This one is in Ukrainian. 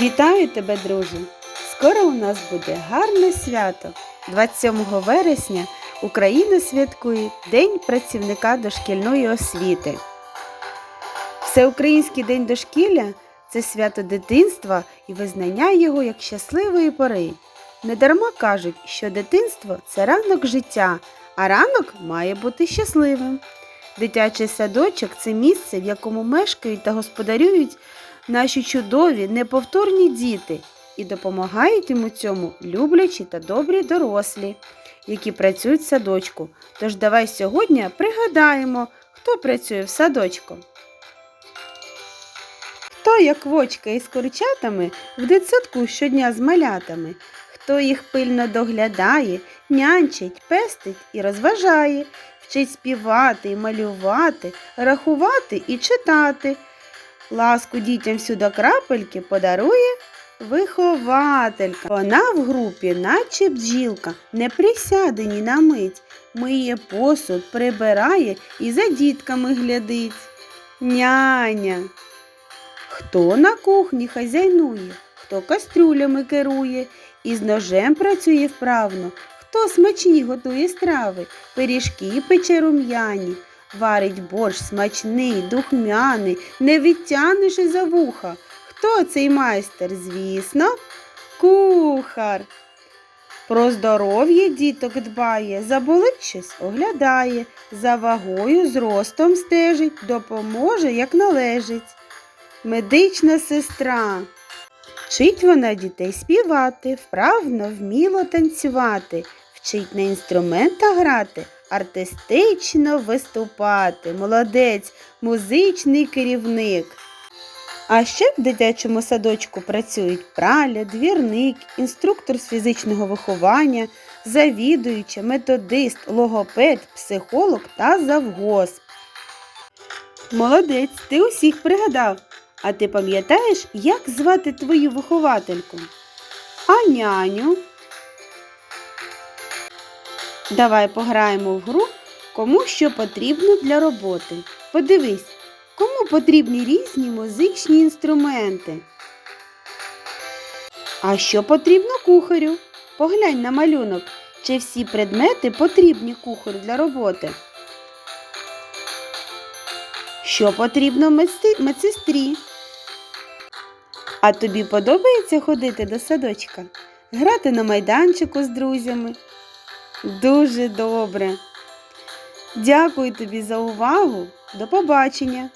Вітаю тебе, друже! Скоро у нас буде гарне свято. 27 вересня Україна святкує День працівника дошкільної освіти. Всеукраїнський день дошкілля це свято дитинства і визнання його як щасливої пори. Недарма кажуть, що дитинство це ранок життя, а ранок має бути щасливим. Дитячий садочок це місце, в якому мешкають та господарюють наші чудові, неповторні діти і допомагають йому цьому люблячі та добрі дорослі, які працюють в садочку. Тож давай сьогодні пригадаємо, хто працює в садочку. Хто, як вочка із курчатами, в дитсадку щодня з малятами, хто їх пильно доглядає, нянчить, пестить і розважає, вчить співати малювати, рахувати і читати. Ласку дітям всюди крапельки подарує вихователька. Вона в групі, наче бджілка, не присяде ні на мить, миє посуд, прибирає і за дітками глядить. Няня. Хто на кухні хазяйнує, хто кастрюлями керує і з ножем працює вправно, хто смачні готує страви, пиріжки пече рум'яні, варить борщ смачний, духмяний, не відтянеш і за вуха. Хто цей майстер? Звісно, кухар. Про здоров'я діток дбає, заболить щось оглядає, за вагою зростом стежить, допоможе, як належить. Медична сестра. Вчить вона дітей співати, вправно, вміло танцювати, вчить на інструментах грати, артистично виступати. Молодець, музичний керівник. А ще в дитячому садочку працюють праля, двірник, інструктор з фізичного виховання, завідуюча, методист, логопед, психолог та завгосп. Молодець, ти усіх пригадав. А ти пам'ятаєш, як звати твою виховательку? А няню? Давай пограємо в гру, кому що потрібно для роботи. Подивись, кому потрібні різні музичні інструменти. А що потрібно кухарю? Поглянь на малюнок, чи всі предмети потрібні кухарю для роботи. Що потрібно медсестрі? А тобі подобається ходити до садочка? Грати на майданчику з друзями? Дуже добре. Дякую тобі за увагу. До побачення!